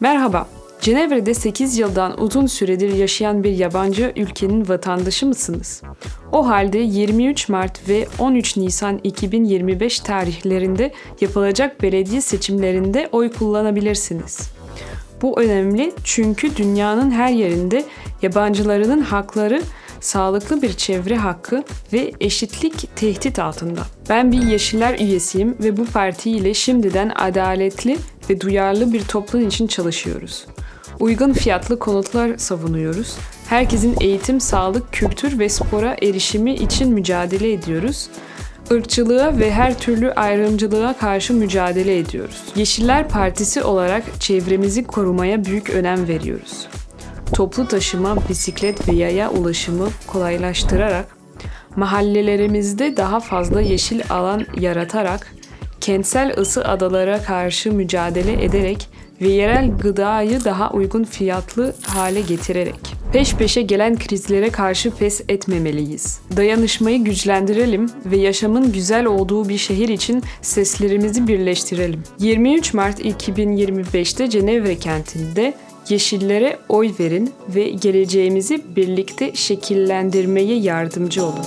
Merhaba. Cenevre'de 8 yıldan uzun süredir yaşayan bir yabancı ülkenin vatandaşı mısınız? O halde 23 Mart ve 13 Nisan 2025 tarihlerinde yapılacak belediye seçimlerinde oy kullanabilirsiniz. Bu önemli çünkü dünyanın her yerinde yabancılarının hakları sağlıklı bir çevre hakkı ve eşitlik tehdit altında. Ben bir Yeşiller üyesiyim ve bu parti ile şimdiden adaletli ve duyarlı bir toplum için çalışıyoruz. Uygun fiyatlı konutlar savunuyoruz. Herkesin eğitim, sağlık, kültür ve spora erişimi için mücadele ediyoruz. Irkçılığa ve her türlü ayrımcılığa karşı mücadele ediyoruz. Yeşiller Partisi olarak çevremizi korumaya büyük önem veriyoruz toplu taşıma, bisiklet ve yaya ulaşımı kolaylaştırarak, mahallelerimizde daha fazla yeşil alan yaratarak, kentsel ısı adalara karşı mücadele ederek ve yerel gıdayı daha uygun fiyatlı hale getirerek. Peş peşe gelen krizlere karşı pes etmemeliyiz. Dayanışmayı güçlendirelim ve yaşamın güzel olduğu bir şehir için seslerimizi birleştirelim. 23 Mart 2025'te Cenevre kentinde Yeşillere oy verin ve geleceğimizi birlikte şekillendirmeye yardımcı olun.